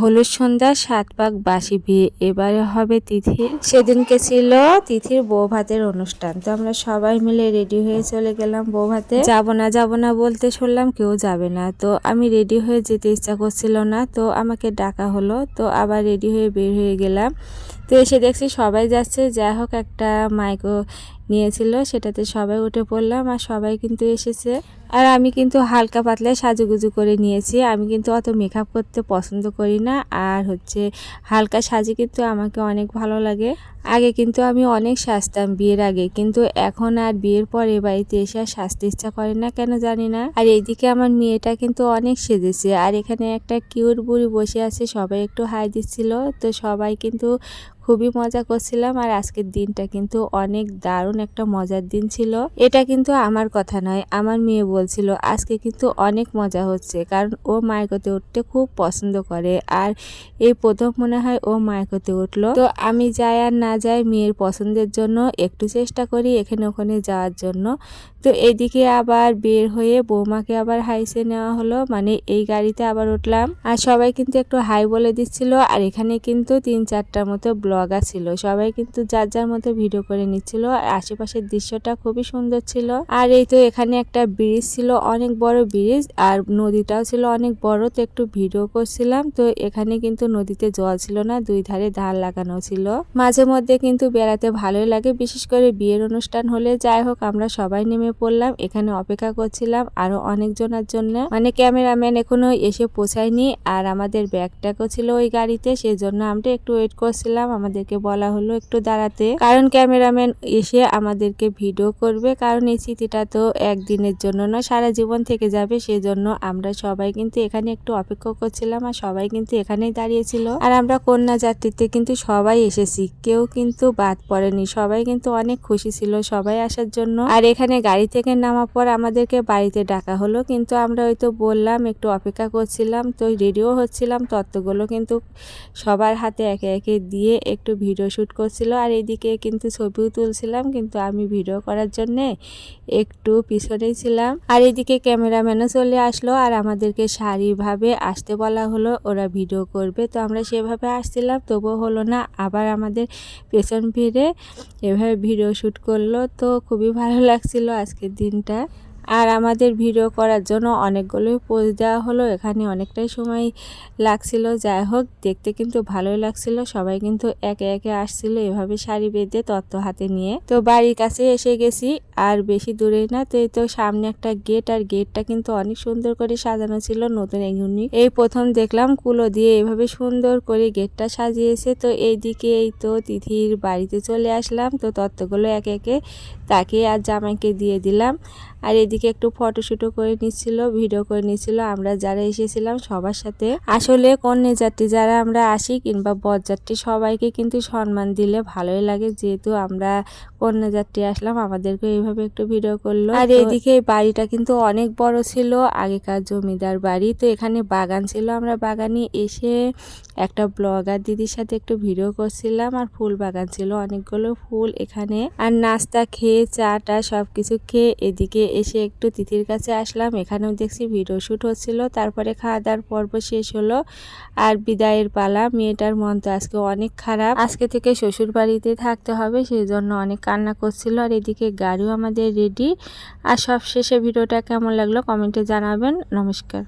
হলুদ সন্ধ্যা সাত পাক বাসি বিয়ে এবারে হবে তিথির সেদিনকে ছিল তিথির বউ ভাতের অনুষ্ঠান। তো আমরা সবাই মিলে রেডি হয়ে চলে গেলাম বউ ভাতে যাব না যাব না বলতে শুনলাম কেউ যাবে না। তো আমি রেডি হয়ে যেতে ইচ্ছা করছিল না। তো আমাকে ডাকা হলো। তো আবার রেডি হয়ে বের হয়ে গেলাম। তো এসে দেখছি সবাই যাচ্ছে। যাই হোক, একটা মাইকো নিয়েছিল, সেটাতে সবাই উঠে পড়লাম আর সবাই কিন্তু এসেছে। আর আমি কিন্তু হালকা পাতলা সাজুগুজু করে নিয়েছি। আমি কিন্তু অত মেকআপ করতে পছন্দ করি না। আর হচ্ছে হালকা সাজি কিন্তু আমাকে অনেক ভালো লাগে। আগে কিন্তু আমি অনেক সাজতাম বিয়ের আগে, কিন্তু এখন আর বিয়ের পরে বাড়িতে এসে আর সাজতে ইচ্ছা করে না, কেন জানি না। আর এইদিকে আমার মেয়েটা কিন্তু অনেক সেজেছে। আর এখানে একটা কিউর বুড়ি বসে আছে, সবাই একটু হাই দিচ্ছিল। তো সবাই কিন্তু খুবই মজা করছিলাম আর আজকের দিনটা কিন্তু অনেক দারুণ একটা মজার দিন ছিল। এটা কিন্তু আমার কথা নয়, আমার মেয়ে বলছিল, আজকে কিন্তু অনেক মজা হচ্ছে। কারণ ও মায়কোতে উঠতে খুব পছন্দ করে আর এই প্রথম মনে হয় ও মায়কোতে উঠল। তো আমি যাই আর না যাই মেয়ের পছন্দের জন্য একটু চেষ্টা করি এখানে ওখানে যাওয়ার জন্য। তো এইদিকে আবার বের হয়ে বৌমাকে আবার হাইসে নেওয়া হলো মানে এই গাড়িতে আবার উঠলাম। আর সবাই কিন্তু একটু হাই বলে দিচ্ছিল, আর এখানে কিন্তু তিন চারটার মতো ব্লগার ছিল সবাই কিন্তু যার যার মতো ভিডিও করে নিচ্ছিল। আর আশেপাশের দৃশ্যটা খুবই সুন্দর ছিল। আর এই তো এখানে একটা ব্রিজ ছিল, অনেক বড় ব্রিজ আর নদীটাও ছিল অনেক বড়, তো একটু ভিডিও করছিলাম। তো এখানে কিন্তু নদীতে জল ছিল না, দুই ধারে ধান লাগানো ছিল। মাঝে মধ্যে কিন্তু বেড়াতে ভালোই লাগে, বিশেষ করে বিয়ের অনুষ্ঠান হলে। যাই হোক, আমরা সবাই নেমে পড়লাম, এখানে অপেক্ষা করছিলাম আরও অনেকজনের জন্য। মানে ক্যামেরাম্যান এখনও এসে পৌঁছায়নি, আর আমাদের ব্যাগটাকও ছিল ওই গাড়িতে সেই জন্য আমরা একটু ওয়েট করছিলাম। আমাদেরকে বলা হলো একটু দাঁড়াতে। কারণ ক্যামেরাম্যান এসে আমাদেরকে ভিডিও করবে। কারণ এই স্মৃতিটা তো একদিনের জন্য না সারা জীবন থেকে যাবে। সেজন্য আমরা সবাই কিন্তু এখানে একটু অপেক্ষা করছিলাম আর সবাই কিন্তু এখানেই দাঁড়িয়েছিল। আর আমরা কন্যা যাত্রীতে কিন্তু সবাই এসেছি। কেউ কিন্তু বাদ পড়েনি। সবাই কিন্তু অনেক খুশি ছিল সবাই আসার জন্য। আর এখানে গাড়ি থেকে নামা পর আমাদেরকে বাড়িতে ডাকা হলো। কিন্তু আমরা ওই তো বললাম, একটু অপেক্ষা করছিলাম, তো রেডিও হচ্ছিলাম। তত্ত্বগুলো কিন্তু সবার হাতে একে একে দিয়ে একটু ভিডিও শ্যুট করছিল আর এদিকে কিন্তু ছবিও তুলছিলাম, কিন্তু আমি ভিডিও করার জন্যে একটু পিছনেই ছিলাম। আর এদিকে ক্যামেরাম্যানও চলে আসলো আর আমাদেরকে সারিভাবে আসতে বলা হলো, ওরা ভিডিও করবে। তো আমরা সেভাবে আসছিলাম, তবুও হলো না, আবার আমাদের পেছন ফিরে এভাবে ভিডিও শ্যুট করল। তো খুবই ভালো লাগছিল আজকের দিনটা। আর আমাদের ভিডিও করার জন্য অনেকগুলোই পোজ দেওয়া হলো, এখানে অনেকটাই সময় লাগছিল। যাই হোক, দেখতে কিন্তু ভালোই লাগছিল। সবাই কিন্তু একে একে আসছিল এভাবে শাড়ি বেঁধে তত্ত্ব হাতে নিয়ে। তো বাড়ির কাছে এসে গেছি। আর বেশি দূরেই না, তো এই তো সামনে একটা গেট আর গেটটা কিন্তু অনেক সুন্দর করে সাজানো ছিল নতুন ইউনিক এই প্রথম দেখলাম কুলো দিয়ে এভাবে সুন্দর করে গেটটা সাজিয়েছে, তো এইদিকে এই তো তিথির বাড়িতে চলে আসলাম, তো তত্ত্বগুলো একে একে তাকে আর জামাইকে দিয়ে দিলাম। আর এদিকে একটু ফটোশুটও করে নিচ্ছিল ভিডিও করে নিচ্ছিল, আমরা যারা এসেছিলাম সবার সাথে। আসলে কন্যা যাত্রী যারা আমরা আসি কিংবা বরযাত্রী, সবাইকে কিন্তু সম্মান দিলে ভালোই লাগে, যেহেতু আমরা কন্যা যাত্রী আসলাম আমাদেরকে এইভাবে একটু ভিডিও করল। আর এদিকে এই বাড়িটা কিন্তু অনেক বড় ছিল আগেকার জমিদার বাড়ি। তো এখানে বাগান ছিল আমরা বাগানে এসে একটা ব্লগার দিদির সাথে একটু ভিডিও করছিলাম আর ফুল বাগান ছিল অনেকগুলো ফুল এখানে। আর নাস্তা খেয়ে চাটা সব কিছু খেয়ে এদিকে এসে একটু তিথির কাছে আসলাম এখানেও দেখছি ভিডিও শ্যুট হচ্ছিল। তারপরে খাওয়া দাওয়ার পর্ব শেষ হলো আর বিদায়ের পালা। মেয়েটার মন তো আজকে অনেক খারাপ। আজকে থেকে শ্বশুর বাড়িতে থাকতে হবে সেই জন্য অনেক কান্না করছিল। আর এদিকে গাড়িও আমাদের রেডি আর সব শেষে ভিডিওটা কেমন লাগল কমেন্টে জানাবেন। নমস্কার।